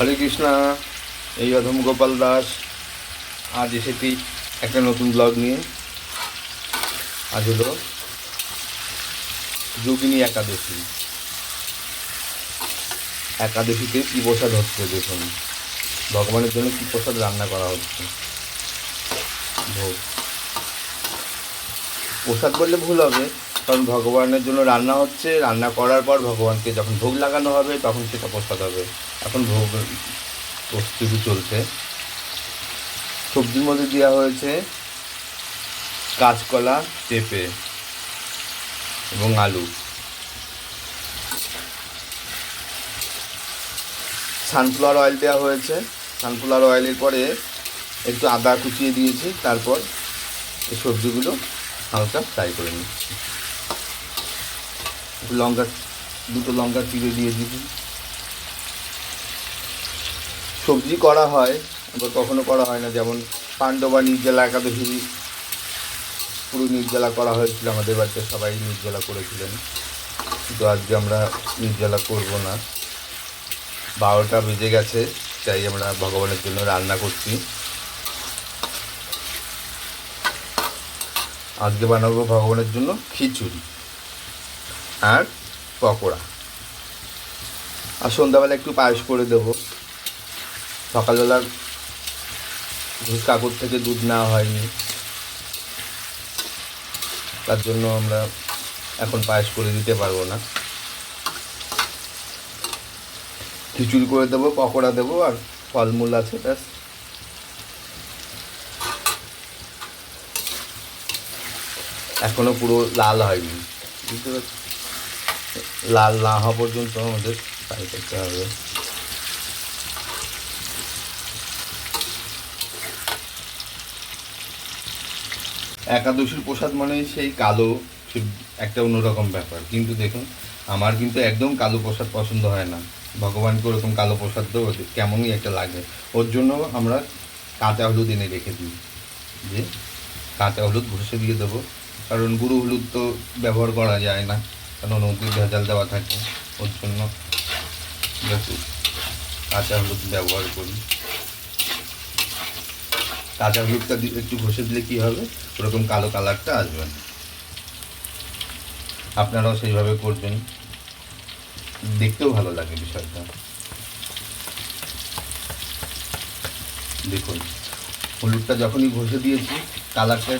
হরে কৃষ্ণা, এই অধম গোপাল দাস। আজ এসেছি একটা নতুন ব্লগ নিয়ে। আজ হলো যোগিনী একাদশী। একাদশীতে কী প্রসাদ হচ্ছে দেখুন। ভগবানের জন্য কী প্রসাদ রান্না করা হচ্ছে। ভোগ। প্রসাদ বললে ভুল হবে। কারণ ভগবানের জন্য রান্না হচ্ছে, রান্না করার পর ভগবানকে যখন ভোগ লাগানো হবে, তখন সেটা প্রসাদ হবে। এখন ভোগ প্রস্তুতি চলছে। সবজির মধ্যে দেওয়া হয়েছে কাঁচকলা, পেঁপে এবং আলু। সানফ্লাওয়ার অয়েল দেওয়া হয়েছে। সানফ্লাওয়ার অয়েলের পরে একটু আদা কুচিয়ে দিয়েছি, তারপর এই সবজিগুলো হালকা ফ্রাই করে নিচ্ছি। লঙ্কা দুটো লঙ্কা চিড়ে দিয়ে দিবি সবজি করা হয়, আবার কখনো করা হয় না। যেমন পাণ্ডবা নির্জলা একাদশী, পুরো নির্জলা করা হয়েছিল আমাদের বাড়িতে, সবাই নির্জলা করেছিলেন। কিন্তু আজকে আমরা নির্জলা করব না। বারোটা বেজে গেছে, তাই আমরা ভগবানের জন্য রান্না করছি। আজকে বানাবো ভগবানের জন্য খিচুড়ি। আর পকোড়া। আর সন্ধ্যাবেলা একটু পায়েস করে দেবো। সকালবেলা ঘুষ কাকুর থেকে দুধ নেওয়া হয়নি। তার জন্য আমরা এখন পায়েস করে দিতে পারব না। খিচুড়ি করে দেবো, পকোড়া দেবো আর ফলমূল আছে ব্যাস। এখনও পুরো লাল হয়নি। বুঝতে পারছি লাল না হওয়া পর্যন্ত আমাদের ফ্রাই করতে হবে। একাদশীর প্রসাদ মানে সেই কালো একটা অন্যরকম ব্যাপার। কিন্তু দেখুন, আমার কিন্তু একদম কালো প্রসাদ পছন্দ হয় না। ভগবানকে ওরকম কালো প্রসাদ দেবো কেমনই একটা লাগে। ওর জন্য আমরা কাঁচা হলুদ এনে রেখে দিই। যে কাঁচা হলুদ ঘষে দিয়ে দেবো। কারণ গুঁড়ো হলুদ তো ব্যবহার করা যায় না। কারণ ওতে ভেজাল দেওয়া থাকে, ওর জন্য দেখুন কাঁচা হলুদ ব্যবহার করি। কাঁচা হলুদটা একটু ঘষে দিলে কী হবে? ওরকম কালো কালারটা আসবে না। আপনারাও সেইভাবে করবেন। দেখতেও ভালো লাগে বিষয়টা। দেখুন, হলুদটা যখনই ঘষে দিয়েছি, কালারটা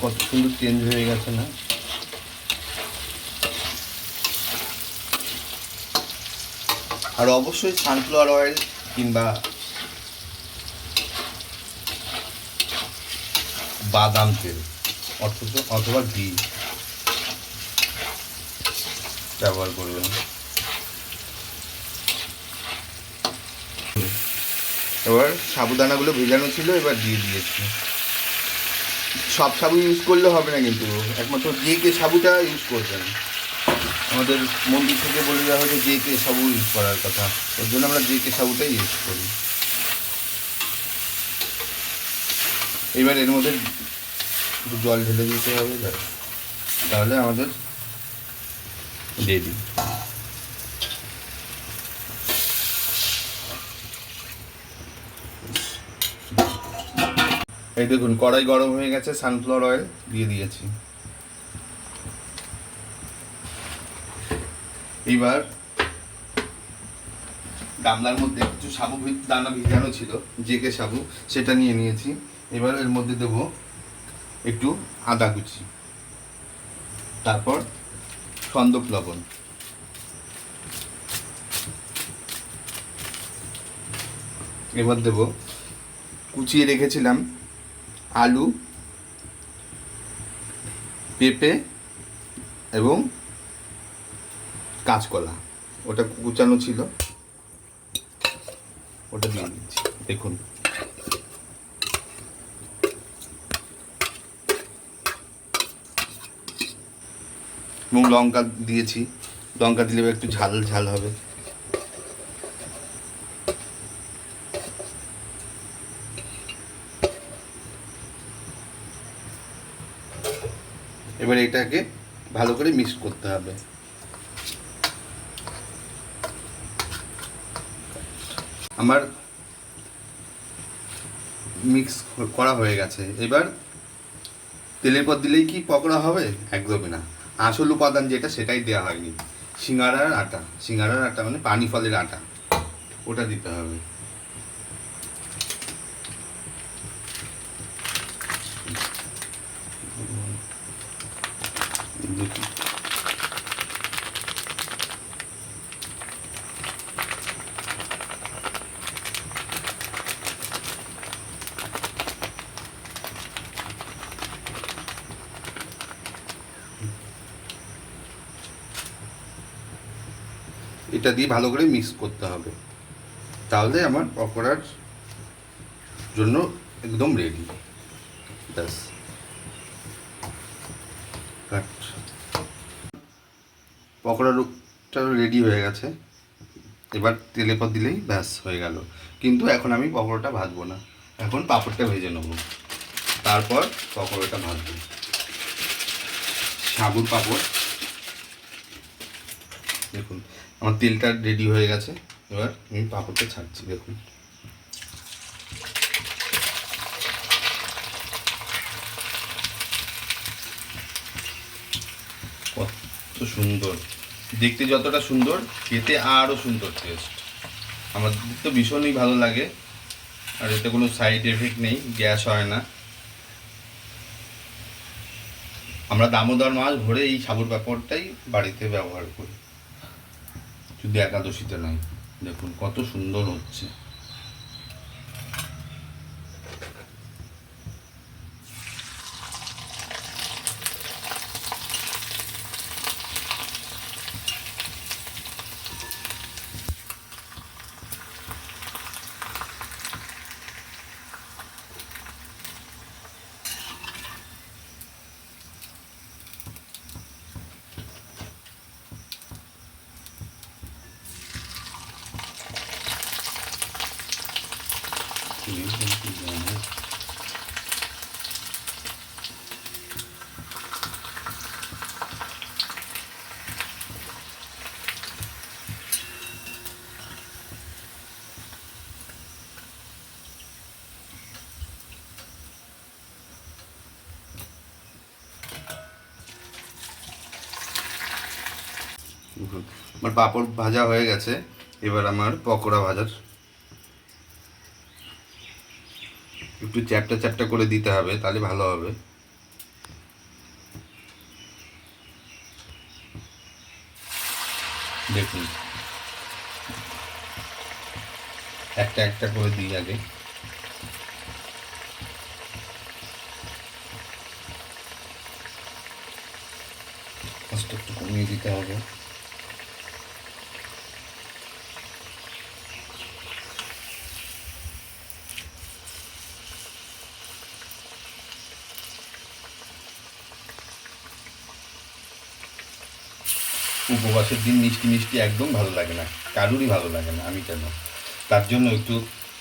কত সুন্দর চেঞ্জ হয়ে গেছে না? আর অবশ্যই সানফ্লাওয়ার অয়েল কিংবা বাদাম তেল, অথচ অথবা ঘি ব্যবহার করবেন। এবার সাবুদানাগুলো ভেজানো ছিল, এবার দিয়ে দিয়েছি। সব সাবু ইউজ করলে হবে না কিন্তু, একমাত্র যে কে সাবুটা ইউজ করবেন। আমাদের মন্দির থেকে বলে দেওয়া হয়েছে যে কে সাবু ইউজ করার কথা। ওর জন্য আমরা যে কে সাবুটাই ইউজ করি। এবার এর মধ্যে জল ঢেলে দিতে হবে তাহলে আমাদের রেডি এই দেখুন, কড়াই গরম হয়ে গেছে সানফ্লাওয়ার অয়েল দিয়ে দিয়েছি। এইবার গামলার মধ্যে কিছু সাবু দানা ভিজানো ছিল, জেকে সাবু, সেটা নিয়ে নিয়েছি। এবার এর মধ্যে দেব একটু আদা কুচি। তারপর সন্দক লবণ। এবার দেব কুচিয়ে রেখেছিলাম আলু, পেঁপে এবং কাঁচকলা, ওটা কুচানো ছিল। ওটা দিয়ে দিচ্ছি, দেখুন। এবং লঙ্কা দিয়েছি, লঙ্কা দিলে একটু ঝাল ঝাল হবে। এবার এটাকে ভালো করে মিক্স করতে হবে। আমার মিক্স করা হয়ে গেছে। এবার তেলের পর দিলেই কি পকোড়া হবে? একদমই না। আসল উপাদান যেটা, সেটাই দেওয়া হয়নি। সিঙ্গারার আটা। সিঙ্গারার আটা মানে পানি ফলের আটা। ওটা দিতে হবে। এটা দিয়ে ভালো করে মিক্স করতে হবে। তাহলে আমার পকোড়ার জন্য একদম রেডি ব্যাস। কাট পকোড়াটা রেডি হয়ে গেছে। এবার তেলে পর দিলেই ব্যাস হয়ে গেল। কিন্তু এখন আমি পকোড়াটা ভাজবো না। এখন পাঁপড়টা ভেজে নেব। তারপর পকোড়াটা ভাজবো। সাবুর পাঁপড়। দেখুন, আমার তেলটা রেডি হয়ে গেছে। এবার আমি পাঁপড়টা ছাড়ছি, দেখুন। কত সুন্দর। দেখতে যতটা সুন্দর, খেতে আরও সুন্দর টেস্ট আমার তো ভীষণই ভালো লাগে। আর এতে কোনো সাইড এফেক্ট নেই, গ্যাস হয় না। আমরা দামোদর মাছ ভরে এই সাবুর পাঁপড়টাই বাড়িতে ব্যবহার করি। শুধু একাদশীতে নয় দেখুন কত সুন্দর হচ্ছে। আমার পাঁপড় ভাজা হয়ে গেছে। এবার আমার পকোড়া ভাজার একটু চ্যাপটা চ্যাপটা করে দিতে হবে, তাহলে ভালো হবে। দেখুন। একটা একটা করে দিই আগে। ফার্স্ট একটু কমিয়ে দিতে হবে। উপবাসের দিন মিষ্টি মিষ্টি একদম ভালো লাগে না, কারুরই ভালো লাগে না, আমি কেন? তার জন্য একটু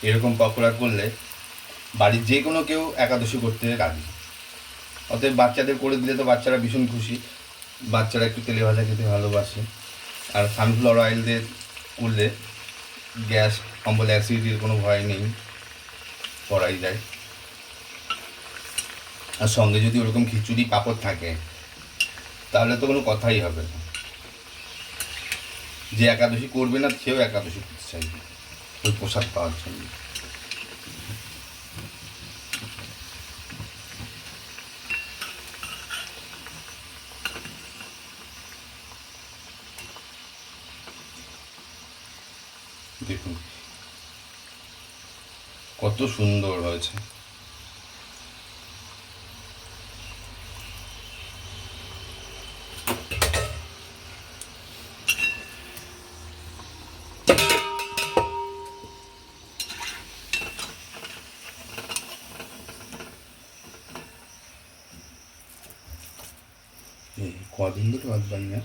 এরকম পকোড়া করলে বাড়ির যে কোনো কেউ একাদশী করতে রাজি। অতএব বাচ্চাদের করে দিলে তো বাচ্চারা ভীষণ খুশি, বাচ্চারা একটু তেলে ভাজা খেতে ভালোবাসে। আর সানফ্লাওয়ার অয়েল দিয়ে করলে গ্যাস, অম্বল অ্যাসিডিটির কোনো ভয় নেই, করাই যায়। আর সঙ্গে যদি ওরকম খিচুড়ি পাপড় থাকে, তাহলে তো কোনো কথাই হবে না। যে একাদশী করবে না, সেও একাদশী করতে চাইবে। ওই প্রসাদ পাওয়ার জন্য। দেখুন, কত সুন্দর হয়েছে। কদিন ধরে ভাত পাই না।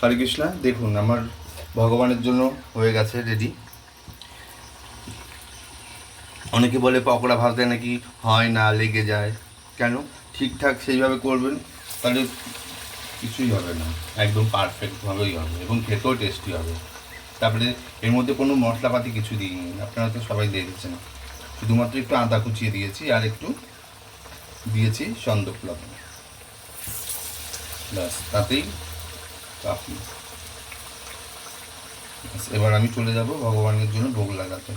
হরে কৃষ্ণা দেখুন, আমার ভগবানের জন্য হয়ে গেছে রেডি অনেকে বলে পকোড়া ভাজতে নাকি হয় না, লেগে যায়। কেন? ঠিকঠাক সেইভাবে করবেন, তাহলে কিছুই হবে না। একদম পারফেক্টভাবেই হবে এবং খেতেও টেস্টি হবে। তারপরে এর মধ্যে কোনো মশলাপাতি কিছু দিইনি। আপনারা তো সবাই দেখেছেন। শুধুমাত্র একটু আদা কুচিয়ে দিয়েছি আর একটু দিয়েছি সন্দক লবণ। ব্যাস, তাতেই কাফি এবার আমি চলে যাব ভগবানের জন্য ভোগ লাগাতে।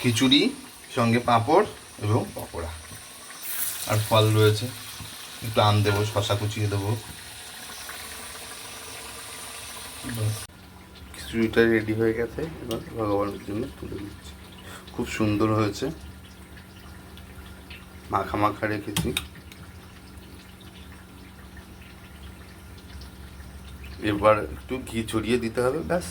খিচুড়ি, সঙ্গে পাঁপড় এবং পকোড়া। আর ফল রয়েছে। একটু আম দেবো শশা কুচিয়ে দেবো ব্যাস। খিচুড়িটা রেডি হয়ে গেছে, এবার ভগবানের জন্য তুলে দিচ্ছি। খুব সুন্দর হয়েছে। মাখা মাখা রেখেছি। এবার একটু ঘি ছড়িয়ে দিতে হবে, ব্যাস।